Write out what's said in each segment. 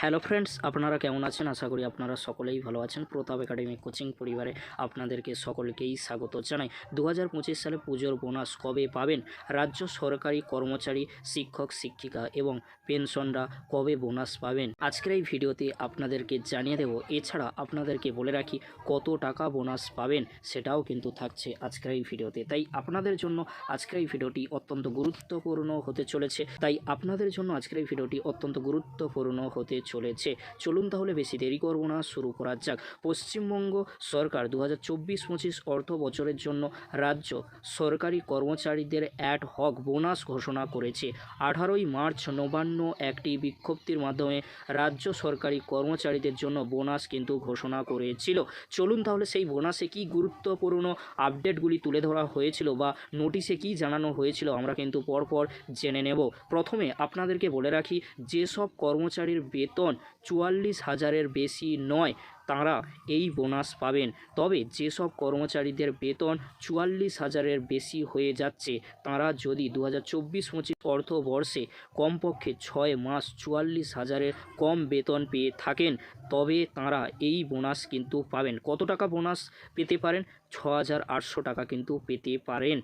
Hello friends, আপনারা কেমন আছেন? আশা করি আপনারা সকলেই ভালো আছেন। প্রতাপ একাডেমি কোচিং পরিবারে আপনাদেরকে সকলকেই স্বাগত জানাই। দু হাজার পঁচিশ সালে পুজোর বোনাস কবে পাবেন? রাজ্য সরকারি কর্মচারী, শিক্ষক, শিক্ষিকা এবং পেনশনরা কবে বোনাস পাবেন? আজকের এই ভিডিওতে আপনাদেরকে জানিয়ে দেব, এছাড়া আপনাদেরকে বলে রাখি, কত টাকা বোনাস পাবেন সেটাও কিন্তু থাকছে আজকের এই ভিডিওতে। তাই আপনাদের জন্য আজকের এই ভিডিওটি অত্যন্ত গুরুত্বপূর্ণ হতে চলেছে। তাই আপনাদের জন্য আজকের এই ভিডিওটি অত্যন্ত গুরুত্বপূর্ণ হতে চলেছে। চলুন তাহলে বেশি দেরি করব না, শুরু করা যাক। পশ্চিমবঙ্গ সরকার দু হাজার চব্বিশ পঁচিশ অর্থ বছরের জন্য রাজ্য সরকারি কর্মচারীদের অ্যাড হক বোনাস ঘোষণা করেছে। আঠারোই মার্চ নবান্ন একটি বিজ্ঞপ্তির মাধ্যমে রাজ্য সরকারি কর্মচারীদের জন্য বোনাস কিন্তু ঘোষণা করেছিল। চলুন তাহলে সেই বোনাসে কি গুরুত্বপূর্ণ আপডেটগুলি তুলে ধরা হয়েছিল বা নোটিশে কি জানানো হয়েছিল আমরা কিন্তু পরপর জেনে নেব। প্রথমে আপনাদেরকে বলে রাখি, যেসব কর্মচারীর বেতন চুয়াল্লিশ হাজারের বেশি নয়। তারা এই বোনাস পাবেন। তবে যেসব কর্মচারীদের বেতন চুয়াল্লিশ হাজারের বেশি হয়ে যাচ্ছে, তারা যদি দু হাজার চব্বিশ পঁচিশ অর্থবর্ষে কমপক্ষে ছয় মাস চুয়াল্লিশ হাজারের কম বেতন পেয়ে থাকেন, তবে তারা এই বোনাস কিন্তু পাবেন। কত টাকা বোনাস পেতে পারেন? ছ হাজার আটশো টাকা কিন্তু পেতে পারেন।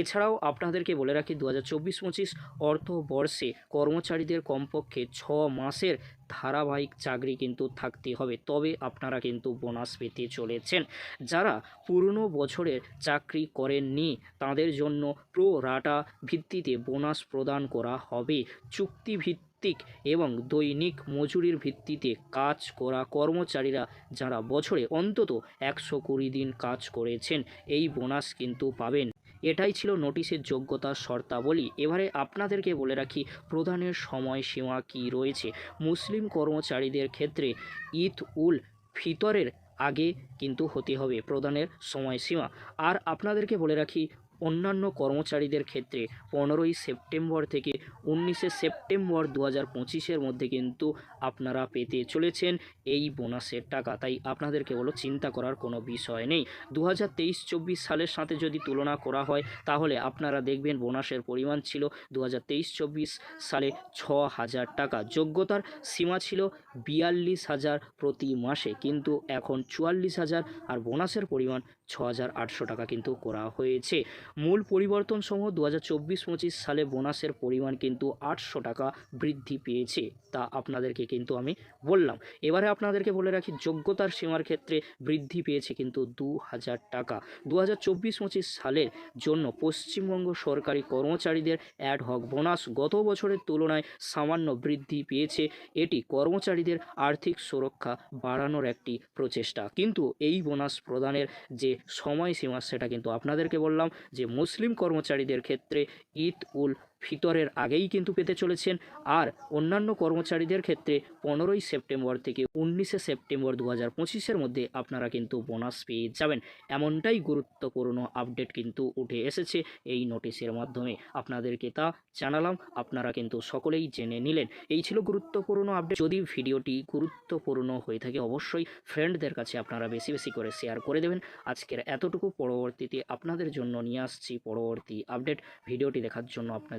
এছাড়াও আপনাদেরকে বলে রাখি দু হাজার চব্বিশ পঁচিশ অর্থবর্ষে কর্মচারীদের কমপক্ষে ছ মাসের ধারাবাহিক চাকরি কিন্তু থাকতে হবে। তবে আপনারা কিন্তু বোনাস পেতে চলেছেন। যারা পুরনো বছরের চাকরি করেননি, তাদের জন্য প্রো রাটা ভিত্তিতে বোনাস প্রদান করা হবে। চুক্তি ভিত্তিক এবং দৈনিক মজুরির ভিত্তিতে কাজ করা কর্মচারীরা যারা বছরে অন্তত একশো কুড়ি দিন কাজ করেছেন, এই বোনাস কিন্তু পাবেন। এটাই ছিল নোটিশের যোগ্যতার শর্তাবলী। এবারে আপনাদেরকে বলে রাখি প্রদানের সময়সীমা কি রয়েছে? মুসলিম কর্মচারীদের ক্ষেত্রে ঈদ উল ফিতরের আগে কিন্তু হতে হবে প্রদানের সময়সীমা। আর আপনাদেরকে বলে রাখি অন্যান্য কর্মচারীদের ক্ষেত্রে পনেরোই সেপ্টেম্বর থেকে উনিশে সেপ্টেম্বর দু হাজার পঁচিশের মধ্যে কিন্তু আপনারা পেতে চলেছেন এই বোনাসের টাকা। তাই আপনাদেরকে বলো, চিন্তা করার কোনো বিষয় নেই। দু হাজার তেইশ চব্বিশ সালের সাথে যদি তুলনা করা হয়, তাহলে আপনারা দেখবেন বোনাসের পরিমাণ ছিল দু হাজার তেইশ চব্বিশ সালে ছ হাজার টাকা। যোগ্যতার সীমা ছিল বিয়াল্লিশ হাজার প্রতি মাসে। কিন্তু এখন চুয়াল্লিশ হাজার আর বোনাসের পরিমাণ ছ হাজার আটশো টাকা কিন্তু করা হয়েছে। মূল পরিবর্তন সমূহ দু হাজার চব্বিশ পঁচিশ সালে বোনাসের পরিমাণ কিন্তু আটশো টাকা বৃদ্ধি পেয়েছে, তা আপনাদেরকে কিন্তু আমি বললাম। এবারে আপনাদেরকে বলে রাখি, যোগ্যতার সীমার ক্ষেত্রে বৃদ্ধি পেয়েছে কিন্তু দু হাজার টাকা। দু হাজার চব্বিশ পঁচিশ সালের জন্য পশ্চিমবঙ্গ সরকারি কর্মচারীদের অ্যাড হক বোনাস গত বছরের তুলনায় সামান্য বৃদ্ধি পেয়েছে। এটি কর্মচারীদের আর্থিক সুরক্ষা বাড়ানোর একটি প্রচেষ্টা। কিন্তু এই বোনাস প্রদানের যে সময়সীমা, সেটা কিন্তু আপনাদেরকে বললাম যে মুসলিম কর্মচারীদের ক্ষেত্রে ঈদ উল ফিতরের আগেই কিন্তু পেতে চলেছেন। আর অন্যান্য কর্মচারীদের ক্ষেত্রে পনেরোই সেপ্টেম্বর থেকে উনিশে সেপ্টেম্বর দু হাজার মধ্যে আপনারা কিন্তু বোনাস পেয়ে যাবেন। এমনটাই গুরুত্বপূর্ণ আপডেট কিন্তু উঠে এসেছে এই নোটিশের মাধ্যমে। আপনাদেরকে তা জানালাম, আপনারা কিন্তু সকলেই জেনে নিলেন। এই ছিল গুরুত্বপূর্ণ আপডেট। যদি ভিডিওটি গুরুত্বপূর্ণ হয়ে থাকে, অবশ্যই ফ্রেন্ডদের কাছে আপনারা বেশি বেশি করে শেয়ার করে দেবেন। আজকের এতটুকু। পরবর্তীতে আপনাদের জন্য নিয়ে আসছি পরবর্তী আপডেট। ভিডিওটি দেখার জন্য